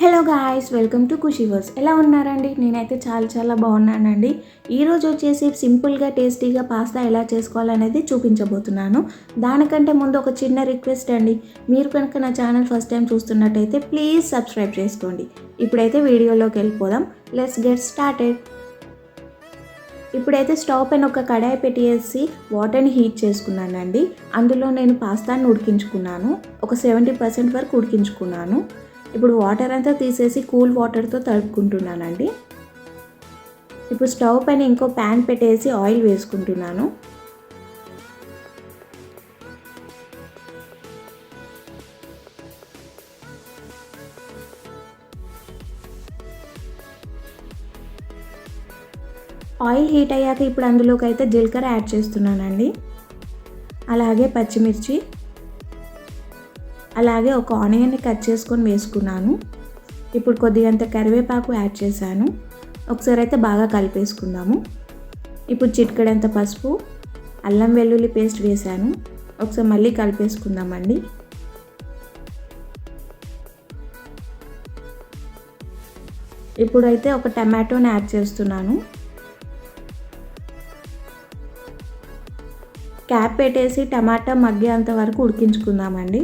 Hello guys welcome to కుషివర్స్ ఎలా ఉన్నారండి? నేనైతే చాలా చాలా బాగున్నానండి. ఈరోజు వచ్చేసి సింపుల్గా టేస్టీగా పాస్తా ఎలా చేసుకోవాలనేది చూపించబోతున్నాను. దానికంటే ముందు ఒక చిన్న రిక్వెస్ట్ అండి. మీరు కనుక నా ఛానల్ ఫస్ట్ టైం చూస్తున్నట్టయితే ప్లీజ్ సబ్స్క్రైబ్ చేసుకోండి. ఇప్పుడైతే వీడియోలోకి వెళ్ళిపోదాం. Let's get started. ఇప్పుడైతే స్టవ్ పైన ఒక కడాయి పెట్టేసి వాటర్ని హీట్ చేసుకున్నానండి. అందులో నేను పాస్తాను ఉడికించుకున్నాను. ఒక సెవెంటీ పర్సెంట్ వరకు ఉడికించుకున్నాను. ఇప్పుడు వాటర్ అంతా తీసేసి కూల్ వాటర్తో తడుపుకుంటున్నానండి. ఇప్పుడు స్టవ్ పైన ఇంకో ప్యాన్ పెట్టేసి ఆయిల్ వేసుకుంటున్నాను. ఆయిల్ హీట్ అయ్యాక ఇప్పుడు అందులోకి అయితే జీలకర్ర యాడ్ చేస్తున్నానండి. అలాగే పచ్చిమిర్చి అలాగే ఒక ఆనియన్ని కట్ చేసుకొని వేసుకున్నాను. ఇప్పుడు కొద్దిగంత కరివేపాకు యాడ్ చేశాను. ఒకసారి అయితే బాగా కలిపేసుకుందాము. ఇప్పుడు చిటికడంత పసుపు అల్లం వెల్లుల్లి పేస్ట్ వేశాను. ఒకసారి మళ్ళీ కలిపేసుకుందామండి. ఇప్పుడైతే ఒక టమాటోని యాడ్ చేస్తున్నాను. క్యాప్ పెట్టేసి టమాటా మగ్గేంత వరకు ఉడికించుకుందామండి.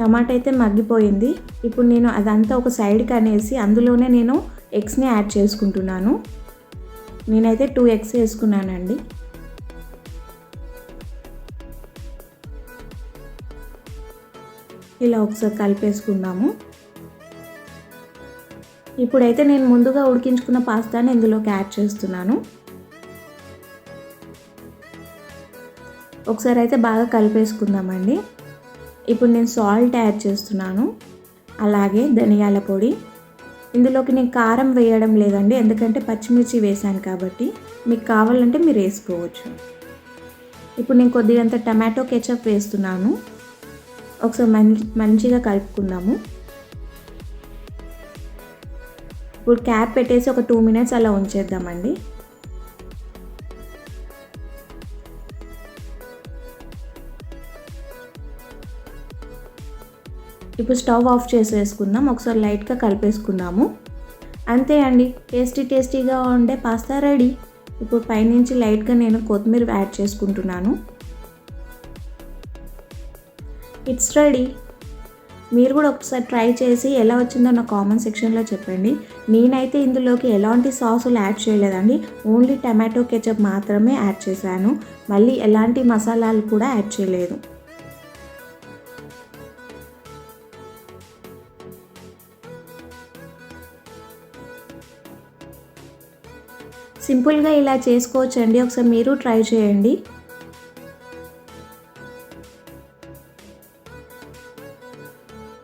టమాటా అయితే మగ్గిపోయింది. ఇప్పుడు నేను అదంతా ఒక సైడ్కి అనేసి అందులోనే నేను ఎగ్స్ని యాడ్ చేసుకుంటున్నాను. నేనైతే టూ ఎగ్స్ వేసుకున్నానండి. ఇలా ఒకసారి కలిపేసుకుందాము. ఇప్పుడైతే నేను ముందుగా ఉడికించుకున్న పాస్తాని ఇందులోకి యాడ్ చేస్తున్నాను. ఒకసారి అయితే బాగా కలిపేసుకుందామండి. ఇప్పుడు నేను సాల్ట్ యాడ్ చేస్తున్నాను. అలాగే ధనియాల పొడి. ఇందులోకి నేను కారం వేయడం లేదండి ఎందుకంటే పచ్చిమిర్చి వేసాను కాబట్టి. మీకు కావాలంటే మీరు వేసుకోవచ్చు. ఇప్పుడు నేను కొద్దిగంత టమాటో కెచప్ వేస్తున్నాను. ఒకసారి మంచి మంచిగా కలుపుకుందాము. ఇప్పుడు క్యాప్ పెట్టేసి ఒక టూ మినిట్స్ అలా ఉంచేద్దామండి. ఇప్పుడు స్టవ్ ఆఫ్ చేసేసుకుందాం. ఒకసారి లైట్గా కలిపేసుకుందాము. అంతే అండి. టేస్టీ టేస్టీగా ఉండే పాస్తా రెడీ. ఇప్పుడు పైనుంచి లైట్గా నేను కొత్తిమీర యాడ్ చేసుకుంటున్నాను. It's ready. మీరు కూడా ఒకసారి ట్రై చేసి ఎలా వచ్చిందో నా కామెంట్ సెక్షన్లో చెప్పండి. నేనైతే ఇందులోకి ఎలాంటి సాసులు యాడ్ చేయలేదండి. ఓన్లీ టమాటో కెచప్ మాత్రమే యాడ్ చేశాను. మళ్ళీ ఎలాంటి మసాలాలు కూడా యాడ్ చేయలేదు. సింపుల్గా ఇలా చేసుకోవచ్చండి. ఒకసారి మీరు ట్రై చేయండి.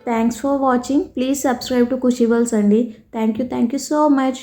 Thanks for watching please subscribe to కుషివల్స్ అండి. Thank you thank you so much